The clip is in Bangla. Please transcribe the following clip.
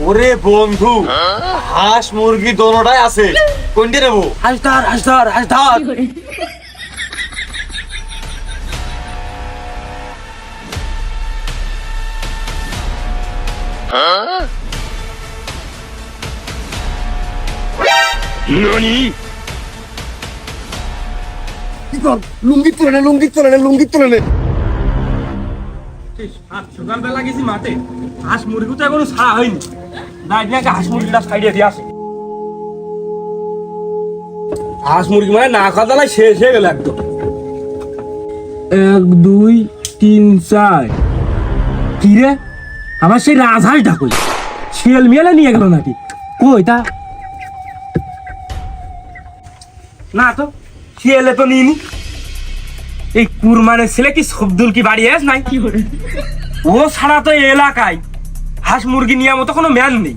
ওরে বন্ধু হাঁস মুরগি দোনোটাই আছে কোনটা নেব হাঁস ধর হাঁস ধর হাঁস ধর Huh? NANI? লুঙ্গি তুলে নে লুঙ্গি তুলে নে লুঙ্গি তুলে নে। সকালবেলা গেছি মাঠে। হাঁস মুরগি তো এখনও ছাড়া হয়নি। দাঁড়িয়ে হাঁস মুরগিটা সাইডে দিয়ে আসে। হাঁস মুরগি মানে না খাওয়া দালাই শেষ হয়ে গেল একদম। এক দুই তিন চার। কি রে? আমার সেই রাজহাঁসটা কই শিয়াল মিয়ালে নিয়ে গেল নাকি? কই তা? না তো শিয়ালে তো নিইনি এই কুরমানের ছেলে কি সবদুল কি বাড়ি এস নাই? ও ছাড়া তো এই এলাকায় হাঁস মুরগি নিয়ে মতো কোনো ম্যান নেই।